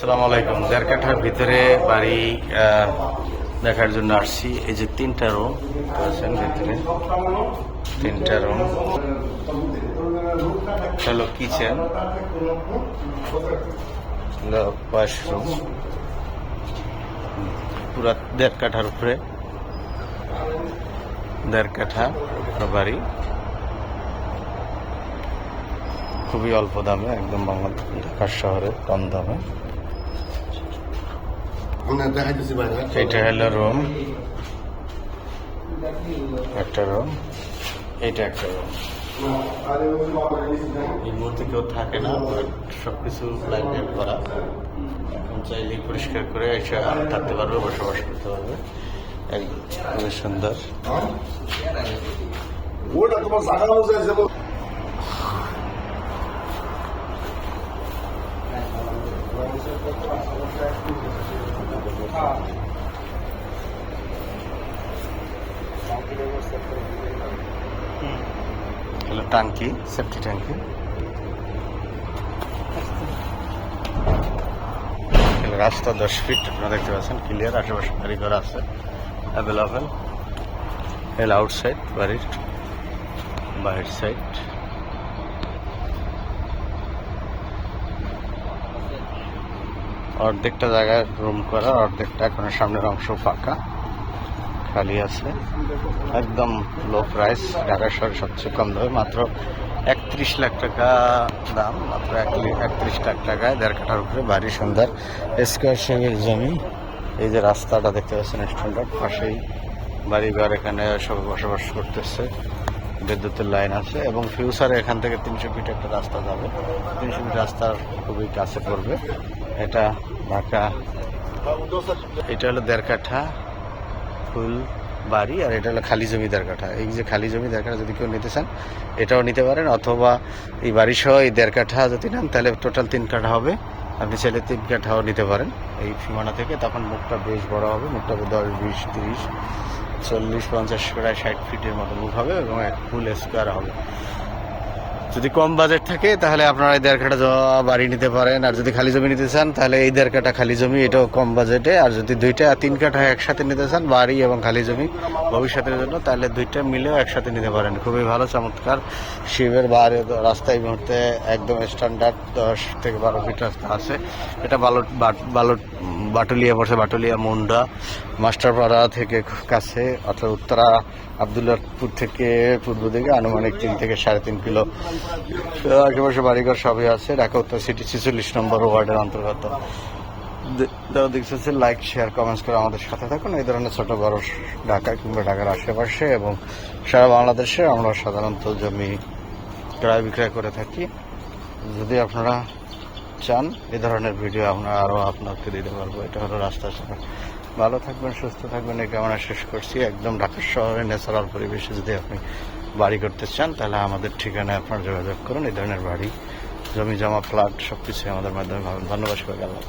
আসসালামু আলাইকুম। দেড় কাঠার ভিতরে বাড়ি দেখার জন্য আসছি। এই যে তিনটা রুম আছেন ভিতরে। তিনটা রুম হলো কিচেন। ওয়াশরুম পুরা দেড় কাঠার উপরে। দেড় কাঠা বাড়ি। খুবই অল্প দামে, একদম বাংলাদেশ ঢাকার শহরে কম দামে। দেখাইতেছি বাইরে এটা হলো রুম। একটা রুম। এটা একটা রুম। এই মুহূর্তে কেউ থাকে না সব কিছু লাইট করা। এখন চাইলে পরিষ্কার করে এসে থাকতে পারবে বসবাস করতে পারবে। একদম সুন্দর। ওটা তোমার হলো টাঙ্কি সেফটি ট্যাঙ্কি। রাস্তা দশ ফিট আপনারা দেখতে পাচ্ছেন ক্লিয়ার আশেপাশে গাড়ি ঘর আছে অ্যাভেলেবেল এল আউটসাইড বাড়ির, বাহির সাইড অর্ধেকটা জায়গায় রুম করা, অর্ধেকটা এখন সামনের অংশ ফাঁকা। খালি আছে। একদম লো প্রাইস ঢাকা শহরে সবচেয়ে কম দামে, মাত্র একত্রিশ লাখ টাকা দাম, মাত্র একত্রিশ লাখ টাকায় দেড় কাঠার উপরে বাড়ি সুন্দর স্কোয়ার শেপের জমি। এই যে রাস্তাটা দেখতে পাচ্ছেন স্ট্যান্ডার্ড, পাশেই বাড়ি ঘর এখানে সব বসবাস করতেছে। বিদ্যুতের লাইন আছে এবং ফিউচারে এখান থেকে তিনশো ফিট একটা রাস্তা যাবে। তিনশো ফিট রাস্তার খুবই কাছে পড়বে। এটা ঢাকা এটা হলো দেড় কাঠা। ফুল বাড়ি আর এটা হলো খালি জমি দেড় কাঠা। এই যে খালি জমি দেড় কাঠা যদি কেউ নিতে চান, এটাও নিতে পারেন। অথবা এই বাড়ি সহ এই দেড় কাঠা যদি নেন, তাহলে টোটাল তিন কাঠা হবে। আপনি চাইলে তিন কাঠাও নিতে পারেন। এই সীমানা থেকে তখন মুখটা বেশ বড় হবে। মুখটা দশ, বিশ, তিরিশ, চল্লিশ, পঞ্চাশ, প্রায় ষাট ফিটের মতো। মুখ হবে এবং এক ফুল স্কোয়ার হবে। যদি কম বাজেট থাকে, তাহলে আপনারা এই দেড় কাঠা বাড়ি নিতে পারেন। আর যদি খালি জমি নিতে চান, তাহলে এই দেড় কাঠা খালি জমি, এটাও কম বাজেটে। আর যদি দুইটা, তিন কাঠা একসাথে নিতে চান, বাড়ি এবং খালি জমি ভবিষ্যতের জন্য, তাহলে দুইটা মিলেও একসাথে নিতে পারেন। খুবই ভালো, চমৎকার। শিবের বাড়ি রাস্তা এই মুহূর্তে একদম স্ট্যান্ডার্ড দশ থেকে বারো ফিট রাস্তা আছে। এটা বালট বালট বাটুলিয়া পড়ছে বাটুলিয়া মুন্ডা, মাস্টারপাড়া থেকে কাছে, অর্থাৎ উত্তরা, আবদুল্লাহপুর থেকে পূর্ব দিকে, আনুমানিক তিন থেকে সাড়ে তিন কিলো। আশেপাশে বাড়িঘর সবই আছে, ঢাকা, উত্তর সিটি ছেচল্লিশ নম্বর ওয়ার্ডের অন্তর্গত। যারা দেখতেছে লাইক শেয়ার কমেন্টস করে আমাদের সাথে থাকুন। এই ধরনের ছোট বড় ঢাকা কিংবা ঢাকার আশেপাশে এবং সারা বাংলাদেশে আমরা সাধারণত জমি ক্রয় বিক্রয় করে থাকি। যদি আপনারা চান, এ ধরনের ভিডিও আমরা আরও আপনাকে দিতে পারব। এটা হলো রাস্তা ছাড়া ভালো থাকবেন, সুস্থ থাকবেন, এই কামনা শেষ করছি। একদম ঢাকা শহরে ন্যাচারাল পরিবেশে যদি আপনি বাড়ি করতে চান, তাহলে আমাদের ঠিকানায় আপনার যোগাযোগ করুন। এই ধরনের বাড়ি জমি জমা ফ্ল্যাট সব কিছু আমাদের মাধ্যমে। ধন্যবাদ সবাইকে, আল্লাহ